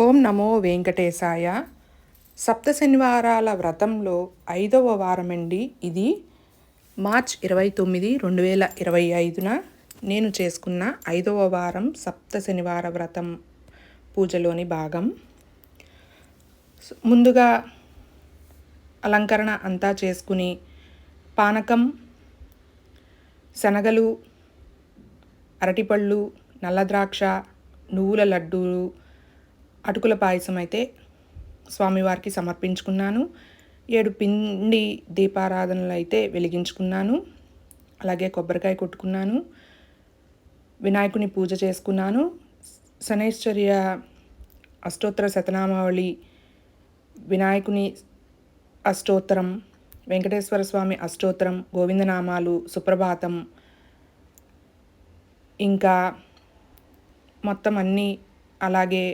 ఓం నమో వెంకటేశాయ. సప్త శనివారాల వ్రతంలో ఐదవ వారమండి ఇది. మార్చ్ ఇరవై తొమ్మిది రెండు వేల ఇరవై ఐదున నేను చేసుకున్న ఐదవ వారం సప్త శనివార వ్రతం పూజలోని భాగం. ముందుగా అలంకరణ అంతా చేసుకుని పానకం శనగలు అరటిపళ్ళు నల్ల ద్రాక్ష నువ్వుల లడ్డూలు అటుకుల పాయసం అయితే స్వామివారికి సమర్పించుకున్నాను. ఏడు పిండి దీపారాధనలు అయితే వెలిగించుకున్నాను. అలాగే కొబ్బరికాయ కొట్టుకున్నాను. వినాయకుని పూజ చేసుకున్నాను. శనైశ్వర్య అష్టోత్తర శతనామావళి వినాయకుని అష్టోత్తరం వెంకటేశ్వర స్వామి అష్టోత్తరం గోవిందనామాలు సుప్రభాతం ఇంకా మొత్తం అన్నీ అలాగే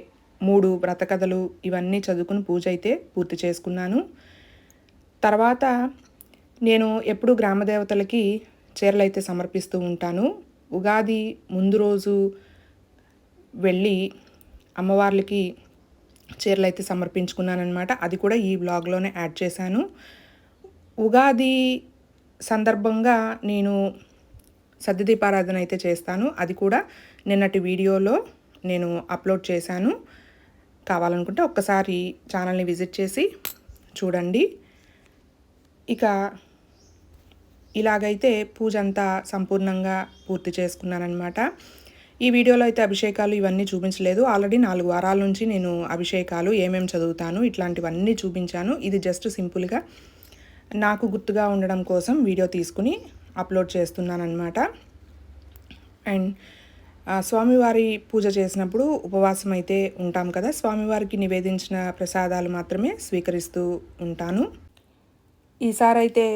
మూడు వ్రతకథలు ఇవన్నీ చదువుకుని పూజ అయితే పూర్తి చేసుకున్నాను. తర్వాత నేను ఎప్పుడు గ్రామదేవతలకి చీరలు అయితే సమర్పిస్తూ ఉంటాను. ఉగాది ముందు రోజు వెళ్ళి అమ్మవార్లకి చీరలు అయితే సమర్పించుకున్నానమాట అది కూడా ఈ బ్లాగ్లోనే యాడ్ చేశాను. ఉగాది సందర్భంగా నేను సద్యదీపారాధన అయితే చేస్తాను. అది కూడా నిన్నటి వీడియోలో నేను అప్లోడ్ చేశాను. కావాలనుకుంటే ఒక్కసారి ఛానల్ని విజిట్ చేసి చూడండి. ఇక ఇలాగైతే పూజ అంతా సంపూర్ణంగా పూర్తి చేసుకున్నానమాట ఈ వీడియోలో అయితే అభిషేకాలు ఇవన్నీ చూపించలేదు. ఆల్రెడీ నాలుగు వారాల నుంచి నేను అభిషేకాలు ఏమేమి చదువుతాను ఇట్లాంటివన్నీ చూపించాను. ఇది జస్ట్ సింపుల్గా నాకు గుర్తుగా ఉండడం కోసం వీడియో తీసుకుని అప్లోడ్ చేస్తున్నాను అండ్ స్వామివారి పూజ చేసినప్పుడు ఉపవాసం అయితే ఉంటాం కదా. స్వామివారికి నివేదించిన ప్రసాదాలు మాత్రమే స్వీకరిస్తూ ఉంటాను. ఈసారి అయితే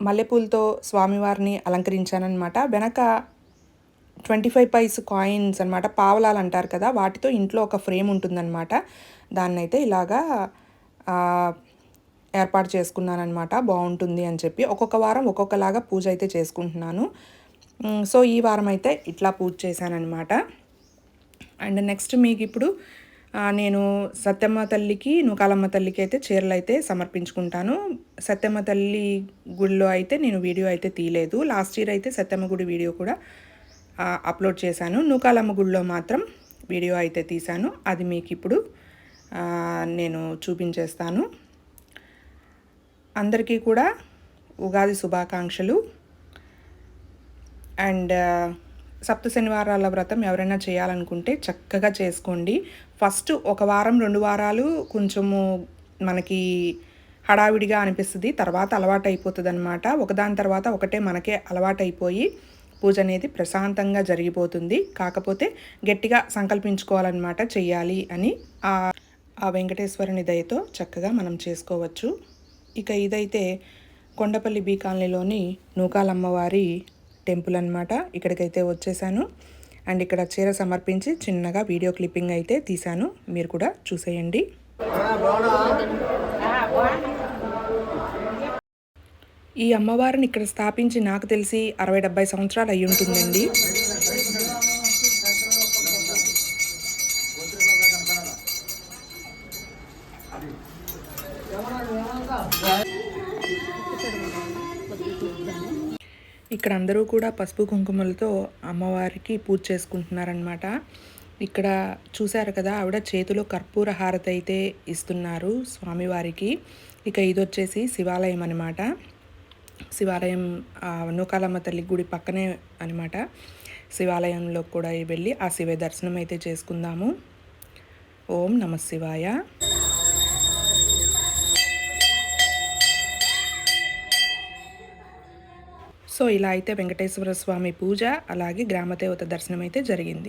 మల్లెపూలతో స్వామివారిని అలంకరించానమాట వెనక ట్వంటీ ఫైవ్ పైస్ కాయిన్స్ అనమాట పావలాలు అంటారు కదా. వాటితో ఇంట్లో ఒక ఫ్రేమ్ ఉంటుందన్నమాట. దాన్ని అయితే ఇలాగా ఏర్పాటు చేసుకున్నానమాట బాగుంటుంది అని చెప్పి ఒక్కొక్క వారం ఒక్కొక్కలాగా పూజ అయితే చేసుకుంటున్నాను. సో ఈ వారం అయితే ఇట్లా పూజ చేశానమాట అండ్ నెక్స్ట్ మీకు ఇప్పుడు నేను సత్యమ్మ తల్లికి నూకాలమ్మ తల్లికి అయితే చీరలు అయితే సమర్పించుకుంటాను. సత్యమ్మ తల్లి గుడిలో అయితే నేను వీడియో అయితే తీయలేదు. లాస్ట్ ఇయర్ అయితే సత్యమ్మ గుడి వీడియో కూడా అప్లోడ్ చేశాను. నూకాలమ్మ గుడిలో మాత్రం వీడియో అయితే తీశాను. అది మీకు ఇప్పుడు నేను చూపించేస్తాను. అందరికీ కూడా ఉగాది శుభాకాంక్షలు. అండ్ సప్త శనివారాల వ్రతం ఎవరైనా చేయాలనుకుంటే చక్కగా చేసుకోండి. ఫస్ట్ ఒక వారం రెండు వారాలు కొంచెము మనకి హడావిడిగా అనిపిస్తుంది. తర్వాత అలవాటు అయిపోతుంది అనమాట ఒకదాని తర్వాత ఒకటే మనకే అలవాటు అయిపోయి పూజ అనేది ప్రశాంతంగా జరిగిపోతుంది. కాకపోతే గట్టిగా సంకల్పించుకోవాలన్నమాట చెయ్యాలి అని ఆ వెంకటేశ్వరుని దయతో చక్కగా మనం చేసుకోవచ్చు. ఇక ఇదైతే కొండపల్లి బీ కాలనీలోని నూకాలమ్మవారి టెంపుల్ అనమాట ఇక్కడికైతే వచ్చేసాను. అండ్ ఇక్కడ చీర సమర్పించి చిన్నగా వీడియో క్లిప్పింగ్ అయితే తీశాను. మీరు కూడా చూసేయండి. ఈ అమ్మవారిని ఇక్కడ స్థాపించి నాకు తెలిసి అరవై డెబ్బై సంవత్సరాలు అయి ఉంటుందండి. ఇక్కడ అందరూ కూడా పసుపు కుంకుమలతో అమ్మవారికి పూజ చేసుకుంటున్నారనమాట ఇక్కడ చూశారు కదా ఆవిడ చేతిలో కర్పూర హారతి అయితే ఇస్తున్నారు స్వామివారికి. ఇక ఇది వచ్చేసి శివాలయం అనమాట శివాలయం నూకాలమ్మ తల్లి గుడి పక్కనే అనమాట శివాలయంలో కూడా వెళ్ళి ఆ శివ దర్శనం అయితే చేసుకుందాము. ఓం నమ శివాయ. సో ఇలా అయితే వెంకటేశ్వర స్వామి పూజ అలాగే గ్రామదేవత దర్శనం అయితే జరిగింది.